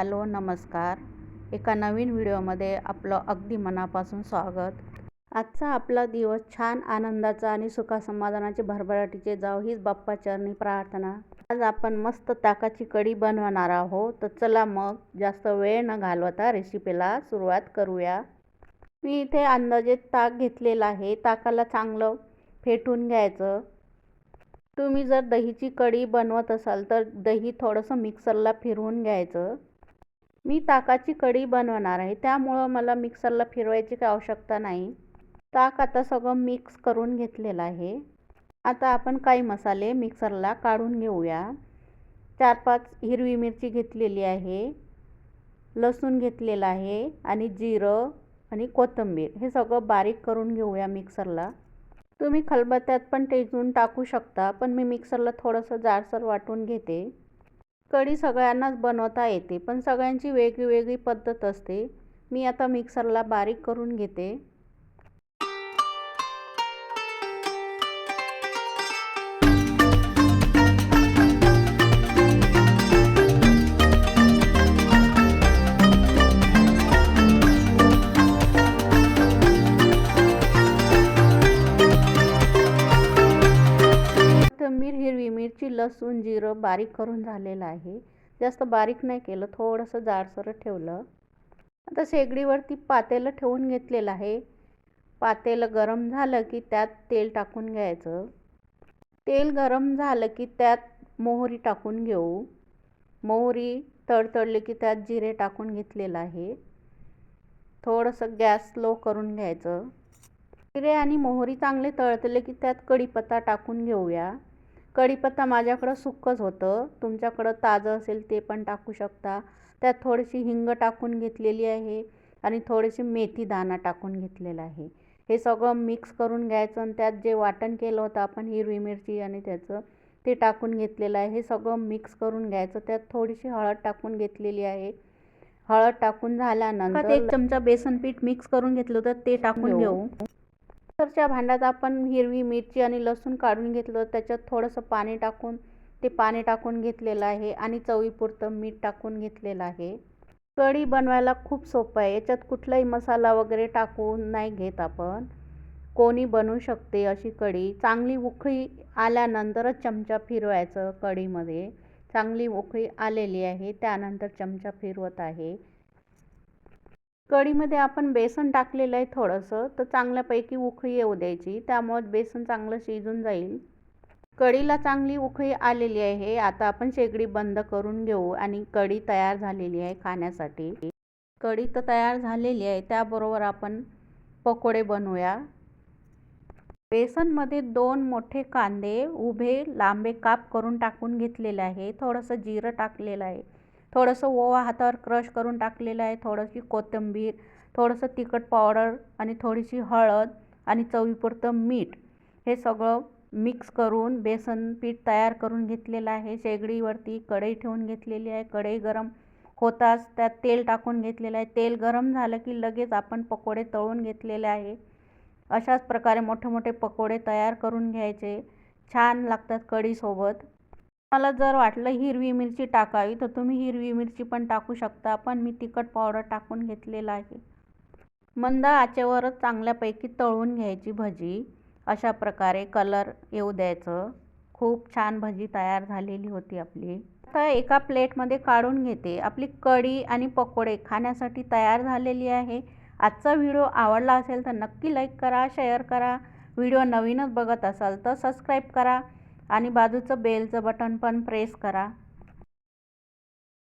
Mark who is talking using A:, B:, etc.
A: Hello नमस्कार. एका नवीन व्हिडिओमध्ये आपलं अगदी मनापासून स्वागत. आजचा आपला दिवस छान आनंदाचा आणि सुखासमाधानाचे भरभराटीचे जाव हीच बाप्पाचरणी प्रार्थना. आज आपण मस्त ताकाची कढी बनवणार आहोत. तर चला मग जास्त वेळ न घालवता रेसिपीला सुरुवात करूया. मी इथे अंदाजे ताक घेतलेलं आहे. ताकाला चांगलं फेटून घ्यायचं. तुम्ही जर दहीची कढी बनवत असाल तर दही थोडंसं मिक्सरला फिरवून घ्यायचं. मी ताकाची कढी बनवणार आहे. त्यामुळं मला मिक्सरला फिरवायची काही आवश्यकता नाही. ताक आता सगळं मिक्स करून घेतलेलं आहे. आता आपण काही मसाले मिक्सरला काढून घेऊया. चार पाच हिरवी मिरची घेतलेली आहे. लसूण घेतलेलं आहे आणि जिरं आणि कोथिंबीर. हे सगळं बारीक करून घेऊया मिक्सरला. तुम्ही खलबत्त्यात पण टेजून टाकू शकता पण मी मिक्सरला थोडंसं जाडसर वाटून घेते. कढी सगळ्यांनाच बनवता येते पण सगळ्यांची वेगळी वेगळी पद्धत असते. मी आता मिक्सरला बारीक करून घेते. कोथिंबीर हिरवी मिरची लसूण जिरं बारीक करून झालेलं आहे. जास्त बारीक नाही केलं थोडंसं जाडसर ठेवलं. आता शेगडीवरती पातेलं ठेवून घेतलेलं आहे. पातेलं गरम झालं की त्यात तेल टाकून घ्यायचं. तेल गरम झालं की त्यात मोहरी टाकून घेऊ. मोहरी तडतडली की त्यात जिरे टाकून घेतलेलं आहे. थोडंसं गॅस स्लो करून घ्यायचं. जिरे आणि मोहरी चांगले तळतले की त्यात कढीपत्ता टाकून घेऊया. कढीपत्ता माझ्याकडं सुक्कच होतं. तुमच्याकडं ताजं असेल ते पण टाकू शकता. त्यात थोडीशी हिंग टाकून घेतलेली आहे आणि थोडीशी मेथी दाणा टाकून घेतलेला आहे. हे सगळं मिक्स करून घ्यायचं आणि त्यात जे वाटण केलं होतं आपण हिरवी मिरची आणि त्याचं ते टाकून घेतलेलं आहे. हे सगळं मिक्स करून घ्यायचं. त्यात थोडीशी हळद टाकून घेतलेली आहे. हळद टाकून झाल्यानंतर एक चमचा बेसन पीठ मिक्स करून घेतलं होतं ते टाकून घेऊ. मिक्सरच्या भांड्यात आपण हिरवी मिरची आणि लसूण काढून घेतलं. त्याच्यात थोडंसं पाणी टाकून ते पाणी टाकून घेतलेलं आहे आणि चवीपुरतं मीठ टाकून घेतलेलं आहे. कढी बनवायला खूप सोपं आहे. याच्यात कुठलाही मसाला वगैरे टाकून नाही घेत आपण. कोणी बनवू शकते अशी कढी. चांगली उकळी आल्यानंतरच चमचा फिरवायचं कढीमध्ये. चांगली उकळी आलेली आहे. त्यानंतर चमचा फिरवत आहे. कढीमध्ये आपण बेसन टाकलेलं आहे थोडंसं तर चांगल्यापैकी उखळी येऊ द्यायची. त्यामुळे बेसन चांगलं शिजून जाईल. कढीला चांगली उकळी आलेली आहे आता आपण शेगडी बंद करून घेऊ आणि कढी तयार झालेली आहे खाण्यासाठी. कढी तर तयार झालेली आहे त्याबरोबर आपण पकोडे बनवूया. बेसनमध्ये दोन मोठे कांदे उभे लांबे काप करून टाकून घेतलेले आहे. थोडंसं जिरं टाकलेलं आहे. थोडंसं ओवा हातावर क्रश करून टाकलेलं आहे थोडीशी कोथिंबीर थोडंसं तिखट पावडर आणि थोडीशी हळद आणि चवीपुरतं मीठ. हे सगळं मिक्स करून बेसन पीठ तयार करून घेतलेलं आहे. शेगडीवरती कढई ठेवून घेतलेली आहे. कढई गरम होताच त्यात तेल टाकून घेतलेलं आहे. तेल गरम झालं की लगेच आपण पकोडे तळून घेतलेले आहे. अशाच प्रकारे मोठे मोठे पकोडे तयार करून घ्यायचे. छान लागतात कढीसोबत. मला जर वाटलं हिरवी मिरची टाकावी तर तुम्ही हिरवी मिरची पण टाकू शकता पण मी तिखट पावडर टाकून घेतलेलं आहे. मंद आचेवरच चांगल्यापैकी तळून घ्यायची भजी. अशा प्रकारे कलर येऊ द्यायचं. खूप छान भजी तयार झालेली होती आपली. आता एका प्लेटमध्ये काढून घेते. आपली कढी आणि पकोडे खाण्यासाठी तयार झालेली आहे. आजचा व्हिडिओ आवडला असेल तर नक्की लाईक करा शेअर करा. व्हिडिओ नवीनच बघत असाल तर सबस्क्राईब करा. आणि बाजूचं बेलचं बटन पण प्रेस करा.